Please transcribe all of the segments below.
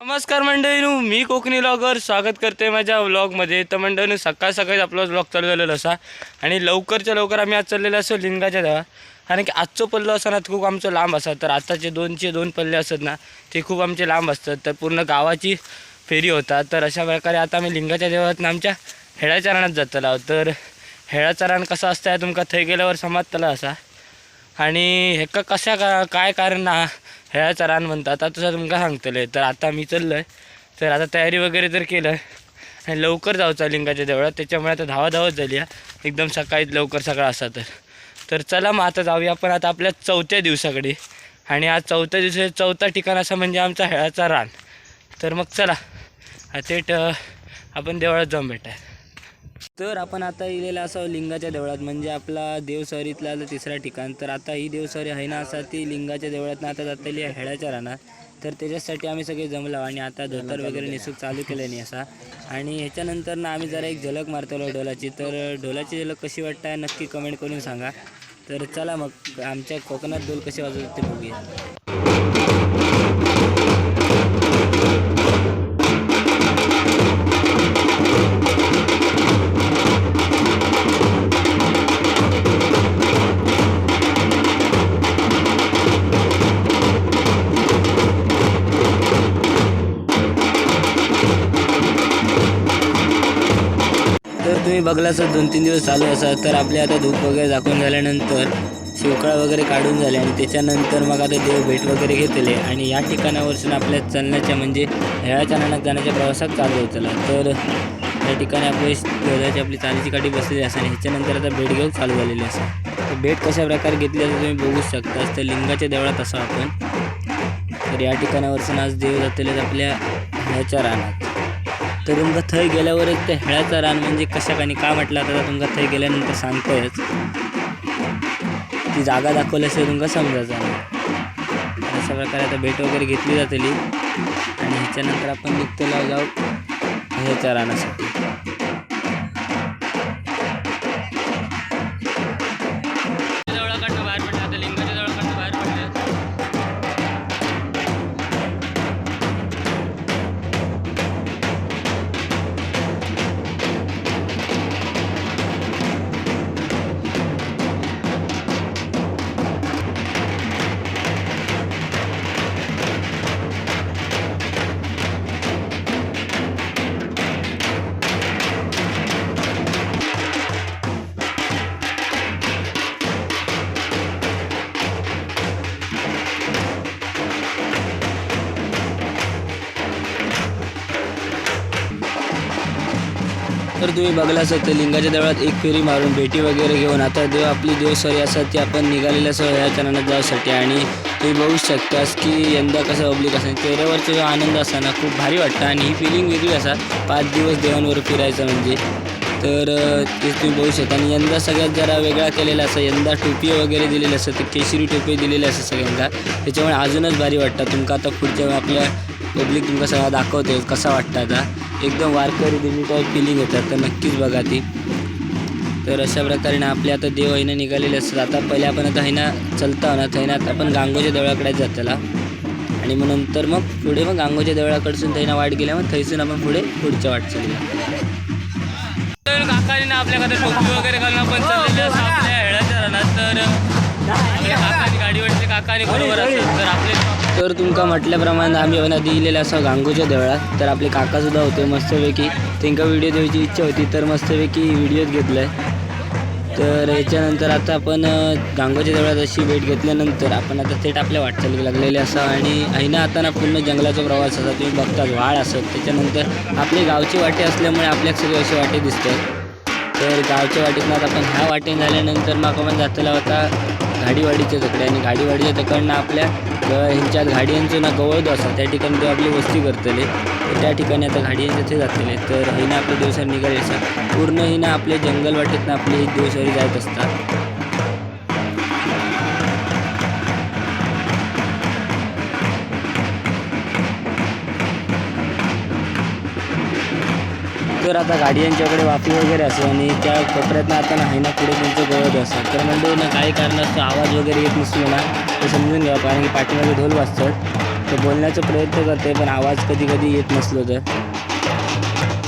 नमस्कार मंडळीनू मी कोकणी लॉगर स्वागत करते माझ्या व्लॉगमध्ये तर मंडळीनू सकाळ सकाळी आपला व्लॉग चालू झालेला असा. आणि लवकरच्या लवकर आम्ही आज चाललेलो असो लिंगाच्या देवा कारण की आजचं पल्लो असा ना खूप आमचं लांब असतात तर आताचे दोनचे दोन पल्ले असतात ना ते खूप आमचे लांब असतात. तर पूर्ण गावाची फेरी होतात तर अशा प्रकारे आता आम्ही लिंगाच्या देवातनं आमच्या हेळाच्या रानात जातलो आहोत. तर हेळाचा रान कसा असता तुमका थंय गेल्यावर समाजतला असा. आणि हेका कशा का काय कारण ना हेळाचं रान म्हणतात. आता तसं तुमका सांगतले तर आता मी चाललो आहे तर आता तयारी वगैरे तर केलं. आणि लवकर जाऊचा लिंगाच्या देवळात त्याच्यामुळे आता धावा धावत झाली आहे एकदम सकाळी लवकर सकाळ असा तर. तर चला मग आता जाऊया आपण आता आपल्या चौथ्या दिवसाकडे. आणि आज चौथ्या दिवसाचं चौथा ठिकाण असं म्हणजे आमचा हेळाचा रान. तर मग चला. थेट आपण देवळात जाऊन भेटाय. तर आपण आता इलेला असं लिंगाच्या देवळात म्हणजे आपला देवसरीतला आलं तिसरा ठिकाण. तर आता ही देवसहरी आहे ना असा ती लिंगाच्या देवळातनं आता जातली हेळाच्या राहणार तर त्याच्यासाठी आम्ही सगळे जमलो आणि आता धोतर वगैरे नेसूक चालू केलं नाही असा. आणि ह्याच्यानंतर ना आम्ही जरा एक झलक मारतो ढोलाची. तर ढोलाची झलक कशी वाटतं नक्की कमेंट करून सांगा. तर चला मग आमच्या कोकणात डोल कसे वाजवतात ते बघूया. तुम्ही बघला असं दोन तीन दिवस चालू असा तर आपले आता धूप वगैरे दाखवून झाल्यानंतर शिवकाळा वगैरे काढून झाले आणि त्याच्यानंतर मग आता देव भेट वगैरे घेतले. आणि या ठिकाणावरसून आपल्या चालण्याच्या म्हणजे हेळाच्या नाण्यात जाण्याच्या प्रवासात चालू होतला तर या ठिकाणी आपली देवाची आपली चालीची काठी बसलेली असा आणि ह्याच्यानंतर आता भेट घेऊन चालू झालेली असा. तर भेट कशा प्रकारे घेतली असं तुम्ही बघू शकता. तर लिंगाच्या देवळात असं आपण. तर या ठिकाणावरसून आज देव जातले आपल्या ह्याच्या रानात. तर तुमका थंय गेल्यावरच ते हेळाचं रान म्हणजे कशा आणि का म्हटलं तर तुमका थंय गेल्यानंतर सांगतोयच. ती जागा दाखवल्याशिवाय तुमका समजायचं. नाही अशा प्रकारे आता भेट वगैरे घेतली जातली. आणि ह्याच्यानंतर आपण निघतो जाऊ ह्याच्या रानासाठी. तर तुम्ही बघला असाल तर लिंगाच्या देवळात एक फेरी मारून भेटी वगैरे घेऊन आता देव आपली देवसरी असतात ती आपण निघालेल्या असं ह्या चरणात जाऊसाठी आणि तुम्ही बघू शकतास की यंदा कसं पब्लिक असं चेहऱ्यावरचा जो आनंद असा ना खूप भारी वाटतं आणि ही फिलिंग वेगळी असा. पाच दिवस देवांवर फिरायचं म्हणजे. तर ते तुम्ही बघू शकता. आणि यंदा सगळ्यात जरा वेगळा केलेला असं यंदा टोपी वगैरे दिलेली असतं ते केशरी टोपी दिलेली असं सगळ्यांना. त्याच्यामुळे अजूनच भारी वाटतं. तुमका आता पुढच्या आपल्या पब्लिक तुमका सगळा दाखवते कसा वाटतं आता? एकदम वारकरी टाईप फिलिंग येतात तर नक्कीच बघा ती. तर अशा प्रकारे ना आपले आता देव आहे ना निघालेले असतात. आता पहिले आपण आता आहे ना चलता ना थंय ना आता आपण गांगोच्या देवळाकडे जाताला आणि मग नंतर मग पुढे मग गांगोच्या देवळाकडसून थैना वाट गेल्या मग थैसून आपण पुढे पुढच्या वाट चालू काकाने ना आपल्याकडे टोपी वगैरे घालणं पण चाललेलं असं आपल्या हेळाच्या रानात तर काकाने बरोबर तर आपले तर तुमका म्हटल्याप्रमाणे आम्ही नदी दिलेले असं गांगूच्या देवळात तर आपले काकासुद्धा होते मस्तपैकी. त्यांना व्हिडिओ द्यायची इच्छा होती तर मस्तपैकी व्हिडिओच घेतला आहे तर याच्यानंतर आता आपण गांगोच्या देवळात अशी भेट घेतल्यानंतर आपण आता थेट आपल्या वाटचाली लागलेले असा आणि ऐना आता ना पूर्ण जंगलाचा प्रवास असा तुम्ही बघताच वाळ असत त्याच्यानंतर आपली गावची वाटे असल्यामुळे आपल्या सगळे असे वाटे दिसतात तर गावच्या वाटेतनं आता आपण ह्या वाटेन झाल्यानंतर मग आपण जाताला होता घाडीवाडीच्या तकडे आणि घाडीवाडीच्या तकडनं आपल्या ग- ह्यांच्यात गाडयांचं ना गवळदो असा त्या ठिकाणी ते आपली वस्ती करतले त्या ठिकाणी आता गाडयांच्या ते जातले. तर हिनं आपले दिवसावर निघाले असतात. पूर्ण हिनं आपले जंगल वाटेतनं आपले ही दिवसारी जात असतात. तर आता गाडी यांच्याकडे वाफी वगैरे असं आणि त्या कोपऱ्यातनं आता नाही ना पुढे त्यांचं गळत असं तर म्हणजे ना काही कारणास्तव आवाज वगैरे येत नसलो ना ते समजून घ्या कारण की पाठीमध्ये ढोल वाजतात. तर बोलण्याचा प्रयत्न करते पण आवाज कधी कधी येत नसलो तर.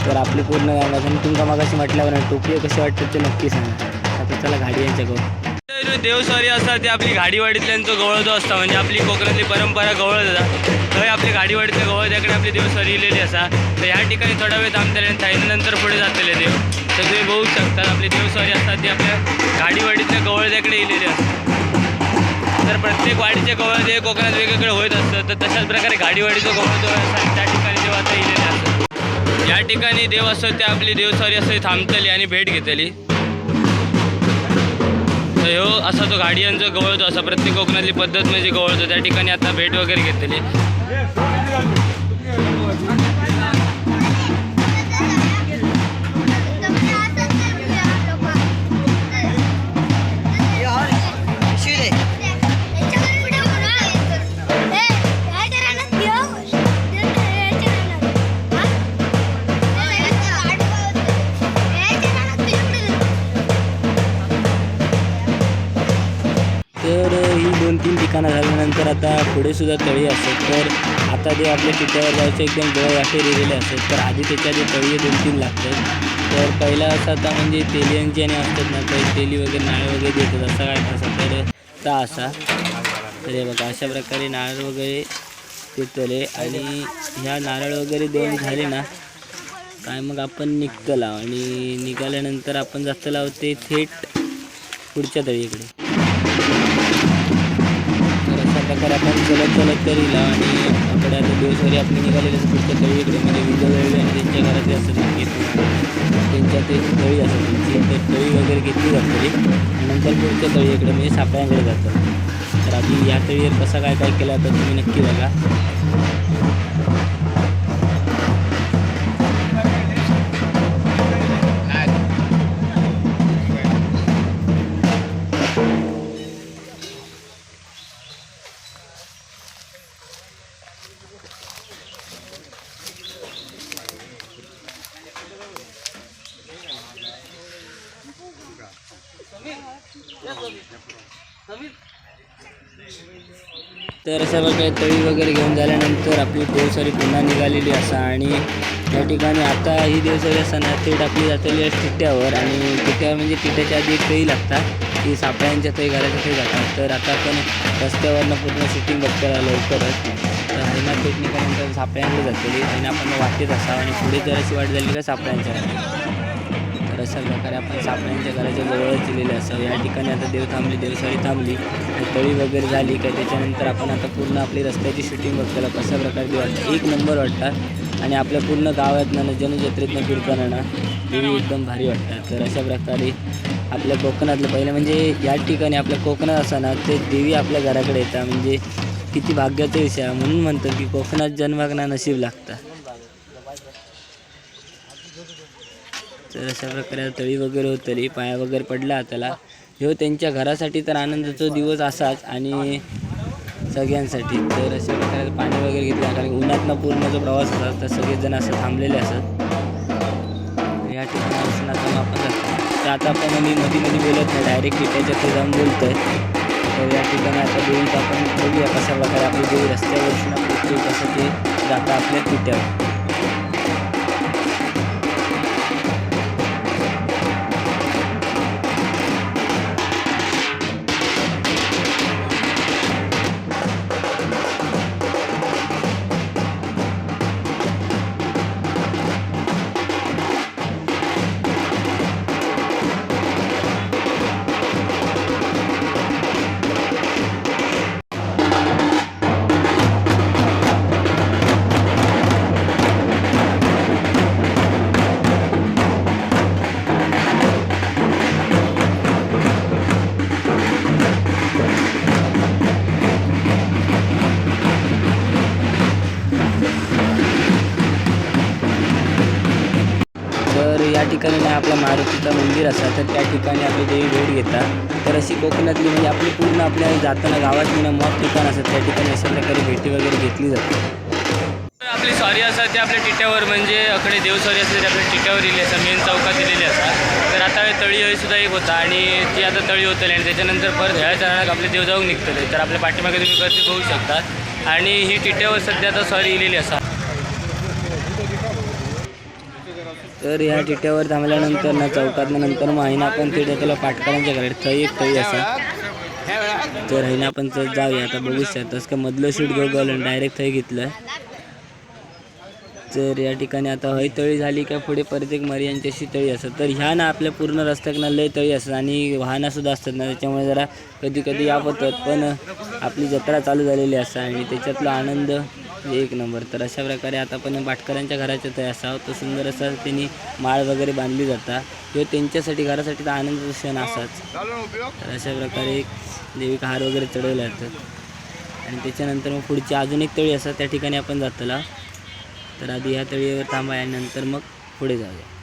तर आपली पूर्ण गाणं आणि तुमका मगाशी म्हटल्यावर टोपी कशी वाटतं ते नक्की सांगा. आता चला गाडी यांच्याकडून. देवस्वारी असतात ते आपली गाडीवाडीतल्यांचं गवळ जो असता म्हणजे आपली कोकणातली परंपरा गवळ जाता थंय आपली गाडीवाडीतले गवळ त्याकडे आपली देवस्वारी इलेली असा. तर ह्या ठिकाणी थोडा वेळ थांबतले आणि थायना नंतर पुढे जातले देव. तर तुम्ही बघू शकता आपली देवस्वारी असतात ती आपल्या गाडीवाडीतल्या गवळ त्याकडे इलेली असतात. तर प्रत्येक वाडीचे गवळ जे कोकणात वेगवेगळे होत असतं तर तशाच प्रकारे गाडीवाडीचं गवळ जो असतात त्या ठिकाणी देव आता इलेले असतात या ठिकाणी देव असतो ते आपली देवस्वारी असते थांबतली आणि भेट घेतली. तर ह्यो असा तो गाडयांचा गवळतो असा प्रत्येक कोकणातली पद्धत म्हणजे गवळतो त्या ठिकाणी आता भेट वगैरे घेतली ठिकाणं आता पुढे सुद्धा तळी असत. तर आता जे आपल्या तिथ्यावर जायचं एकदम जवळ वाटे रिलेले असत. तर आधी त्याच्या जे तळी दोन तीन लागतात तर पहिला असा आता म्हणजे तेलियांची आणि असतात ना तर तेली वगैरे नारळ वगैरे देतात. असा काय असा तर ता असा. तर हे बघा अशा प्रकारे नारळ वगैरे देतले आणि ह्या नारळ वगैरे देऊन झाले ना काय मग आपण निघतला आणि निघाल्यानंतर आपण जास्त लावते थेट पुढच्या तळीकडे. प्रकारे आपण चलत चलत करीला आणि आपल्या आता दिवसभरी आपली निघालेली असते पुढच्या तळीकडे म्हणजे विजय आणि त्यांच्या घरातले असतात त्यांच्या ते तळी असतात त्यांची तर तळी वगैरे घेतली जातली नंतर पुढच्या तळीकडे म्हणजे सापळ्यांकडे जातात तर आधी या तळीवर कसा काय काय केला तर तुम्ही नक्की बघा. सर्व अशा प्रकारे तळी वगैरे घेऊन झाल्यानंतर आपली देवसरी पुन्हा निघालेली असा आणि या ठिकाणी आता ही देवसरी असताना ते टाकली जातली आहे आणि टिट्यावर म्हणजे टिट्याच्या आधी एक तळी लागतात. ती सापळ्यांच्या तळी घालायच्या तळी जातात तर आता आपण रस्त्यावरनं पूर्ण शूटिंग बघताना लवकरच. तर हरिना टेक्निकनंतर सापळ्यांकडे जातली आणि आपण वाटेत असावं आणि पुढे जर अशी वाट झाली का सापळ्यांच्या. अशा प्रकारे आपण सापड्यांच्या घराच्या जवळच दिलेले असावं. या ठिकाणी आता देव थांबली. देवसाळी थांबली तळी वगैरे झाली का त्याच्यानंतर आपण आता पूर्ण आपली रस्त्याची शूटिंग बघताना कशा प्रकारे वाटतं एक नंबर वाटतात. आणि आपल्या पूर्ण गावातनं जनजत्रेतनं फिरताना ना देवी एकदम भारी वाटतात. तर अशा प्रकारे आपल्या कोकणातलं पहिलं म्हणजे या ठिकाणी आपल्या कोकणात असताना ते देवी आपल्या घराकडे येतात. म्हणजे किती भाग्याचा विषय म्हणून म्हणतो की कोकणात जन्मागना नशीब लागतं. तर अशा प्रकारे तळी वगैरे होतली पाया वगैरे पडला त्याला. ह्यो त्यांच्या घरासाठी तर आनंदाचा दिवस असाच आणि सगळ्यांसाठी. तर अशा प्रकारे पाणी वगैरे घेतलं कारण उन्हातनं पूर्ण जो प्रवास होता तर सगळेजण असं थांबलेले असत. या ठिकाणी असं आपण तर आता आपण आम्ही मध्ये मध्ये बोलत नाही डायरेक्ट त्याच्या ते जाऊन बोलतोय. तर या ठिकाणी आता तर आपण बघूया कशा प्रकारे आपली देवी रस्त्यावरची आपली कसं ते जाता आपल्या तिट्यावर ठिकाणी ना आपला मारुतीचं मंदिर असा तर त्या ठिकाणी आपली देवी भेट घेतात. तर अशी कोकणातली म्हणजे आपली पूर्ण आपल्या जाताना गावातली ना ठिकाण असतात त्या ठिकाणी अशा प्रकारे भेटी वगैरे घेतली जाते. आपली सॉरी असतात ते आपल्या टिट्यावर म्हणजे अकडे देव सॉरी असते ते आपल्या टिट्यावर दिली असतात मेन चौकात दिलेली असतात तर आता तळी सुद्धा एक होता आणि ती आता तळी होतली आणि त्याच्यानंतर परत ह्या चरणात आपले देव जाऊन निघतले. तर आपल्या पाठीमागे तुम्ही गर्दी बघू शकतात आणि ही टिट्यावर सध्या आता सॉरी इलेली असतात तर ह्या टिट्यावर थांबल्यानंतर ना चौकातनं नंतर मग हैना पण तिथे त्याला पाटकरांच्या घरात थंय एक थळी असा. तर हैना पण तर जाऊया आता बघूच तसं का मधलं शूट घेऊ डायरेक्ट थंय घेतलं. तर या ठिकाणी आता हय तळी झाली का पुढे परत एक मर्यांच्याशी तळी असतात. तर ह्या ना आपल्या पूर्ण रस्त्याकनं लय तळी असतात आणि वाहनंसुद्धा असतात ना त्याच्यामुळे जरा कधी कधी होतात पण आपली जत्रा चालू झालेली असते आणि त्याच्यातला आनंद एक नंबर. तर अशा प्रकारे आता पण भाटकरांच्या घराच्या तळी असावं. तर सुंदर असं त्यांनी माळ वगैरे बांधली जातात किंवा त्यांच्यासाठी घरासाठी तर आनंदाचा क्षण असाच. तर अशा प्रकारे देवी हार वगैरे चढवला जातात. आणि त्याच्यानंतर मग पुढची अजून एक तळी असतात त्या ठिकाणी आपण जातला. तर आधी ह्या तळीवर थांबा आणि नंतर मग पुढे जाऊया.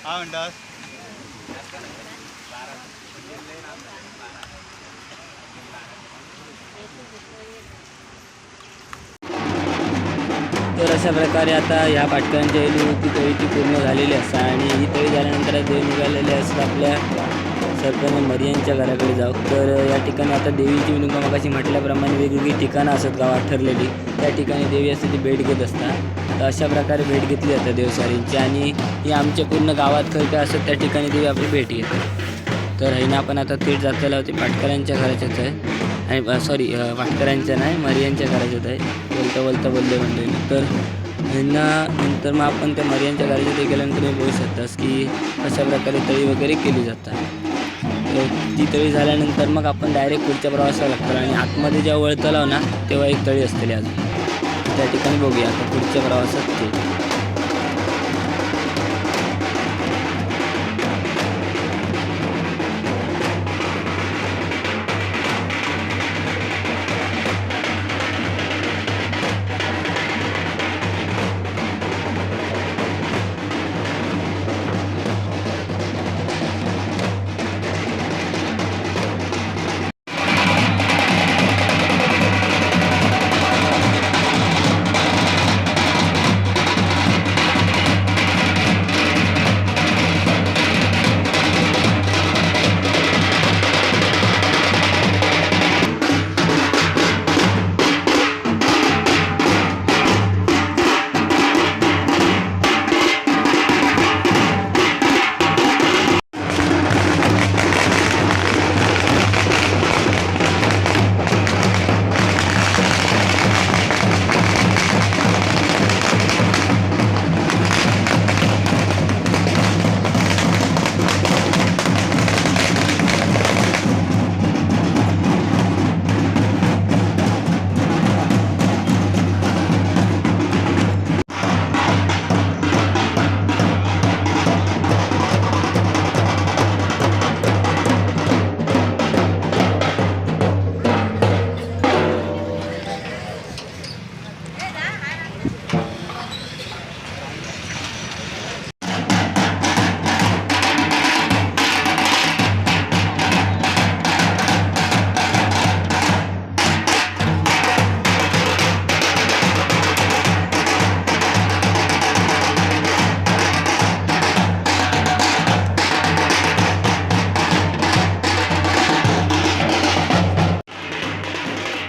हा म्हणतात तर अशा प्रकारे आता ह्या पाटकांच्या ती तळी पूर्ण झालेली असतात आणि ही तळी झाल्यानंतर देव निघालेले असतात आपल्या सरपंच मरियांच्या घराकडे जाऊ. तर या ठिकाणी आता देवीची विनुका मगाशी म्हटल्याप्रमाणे वेगवेगळी ठिकाणं असतात गावात ठरलेली. त्या ठिकाणी देवी असते ती भेट घेत असतात. तर अशा प्रकारे भेट घेतली जाते देवसारींची. आणि ही आमच्या पूर्ण गावात खरं काय असतात त्या ठिकाणी देवी आपली भेट घेते. तर हैना आपण आता थेट जाताला होते पाटकरांच्या घराच्याच आहे. आणि सॉरी पाटकरांच्या नाही मरियांच्या घराच्यात आहे. बोलता बोलता बोलले म्हणजे तर ह्यांना नंतर मग आपण त्या मरियांच्या घराच्या ते गेल्यानंतर तुम्ही बघू शकतास की कशा प्रकारे तळी वगैरे केली जातात. झालो. ती तळी झाल्यानंतर मग आपण डायरेक्ट पुढच्या प्रवासाला लागतो. आणि आतमध्ये जेव्हा वळतलाव ना तेव्हा एक तळी असतेली अजून. त्या ठिकाणी बघूया. आता पुढच्या प्रवासात ते.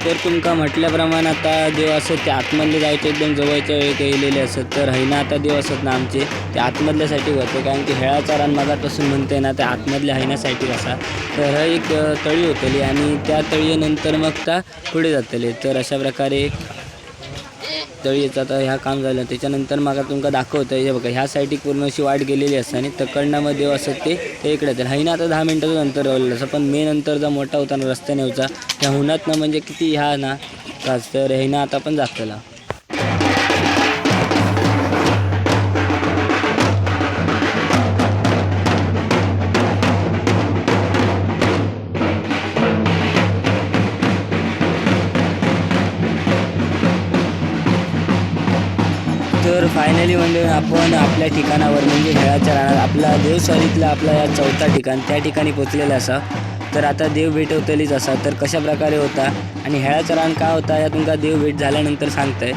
तर तुमका म्हटल्याप्रमाणे आता देव असत ते आतमधले जायचे एकदम जवळच्या वेळी केलेले असत. तर हैना आता देव असत ना आमचे ते आतमधल्यासाठी होते. कारण की हेळाचा रान म्हणते ना त्या आतमधल्या हैनासाठी असा. तर हा एक तळी होतली आणि त्या तळीनंतर मग त्या पुढे जातले. तर अशा प्रकारे तळीचं आता ह्या काम झालं. त्याच्यानंतर मग तुमका दाखवतं हे बघा ह्या साईडची पूर्ण अशी वाट गेलेली असते आणि तकडनं देव असत ते ते इकडे येतात. हायना आता दहा मिनटाचं अंतर राहिलेलं असं पण मेन अंतर जो मोठा होता ना रस्त्याने होता त्या उन्हातनं म्हणजे किती ह्या ना तर हैना आता पण जातला फायनली म्हणजे आपण आपल्या ठिकाणावर म्हणजे खेळाच्या राहणार आपला देवसरीतला आपला या चौथा ठिकाण त्या ठिकाणी पोचलेला असा. तर आता देव भेटवतलीच असा. तर कशा प्रकारे होता आणि हेळाचा रान का होता या तुमका देव भेट झाल्यानंतर सांगताय.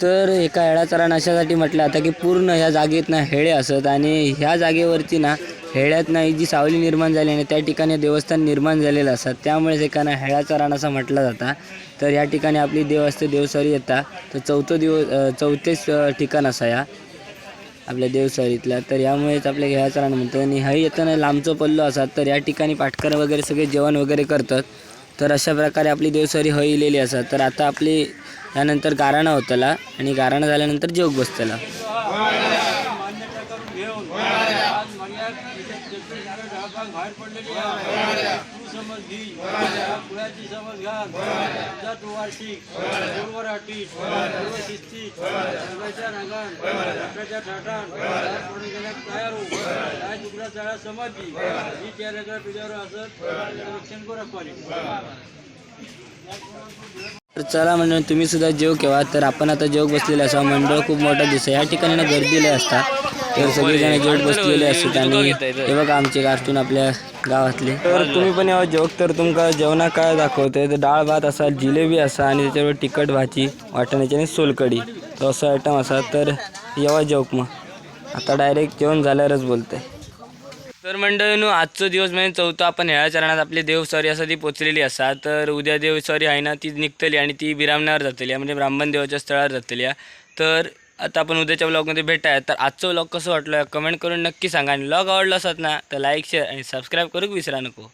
तर एका हेळाचा रान अशासाठी म्हटलं आता की पूर्ण ह्या जागेत ना हेळे असत आणि ह्या जागेवरती ना हेळ्यात नाही जी सावली निर्माण झाली आणि त्या ठिकाणी देवस्थान निर्माण झालेलं असतात त्यामुळेच एका ना हेळाचा रान असं म्हटलं जातं. तर या ठिकाणी आपली देवस्थ देवसरी येतात तर चौथं दिवस चौथेच ठिकाण असा या आपल्या देवसरीतला. तर यामुळेच आपल्या घ्यायचं रान म्हणतात आणि येतं येताना लांबचं पल्लो असतात तर या ठिकाणी पाटकर वगैरे सगळे जेवण वगैरे करतात. तर अशा प्रकारे आपली देवसरी हई इलेली असतात तर आता आपली त्यानंतर गाराणा होतला आणि गाराणा झाल्यानंतर जेवक बसतला. समज वार्षिक तयार चळा समाधी ही चेहऱ्याच्या तुझ्यावर असत रक्षण करू तर चला मंडळ तुम्ही सुद्धा जेव केव्हा. तर आपण आता जेव बसलेले असा मंडळ खूप मोठा दिसतं या ठिकाणी ना गर्दीले असतात तर सगळेजण जेवत बसलेले असतात आणि हे बघा आमचे कार्टून आपल्या गावातले. तर तुम्ही पण यावं जेवक तर तुमका जेवणा काय दाखवते तर डाळ भात असा जिलेबी असा आणि त्याच्यावर तिखट भाजी वाटण्याची आणि सोलकडी तो असा आयटम असा तर येवा जेवक मग. आता डायरेक्ट जेवण झाल्यावरच बोलते तर मंडळीनो आजचो दिवस म्हणजे चौथा आपण ह्या चरणात आपली देवस्वारी असा ती पोचलेली असा. तर उद्या देवस्वारी आहे ना ती निघतली आणि ती विरामण्यावर जातली म्हणजे ब्राह्मण देवाच्या स्थळावर जातली तर आता आपण उद्याच्या ब्लॉगमध्ये भेटाय तर आजचं ब्लॉग कसं वाटलं? कमेंट करून नक्की सांगा. आणि ब्लॉग आवडला असत ना तर लाईक शेअर आणि सबस्क्राईब करूक विसरा नको.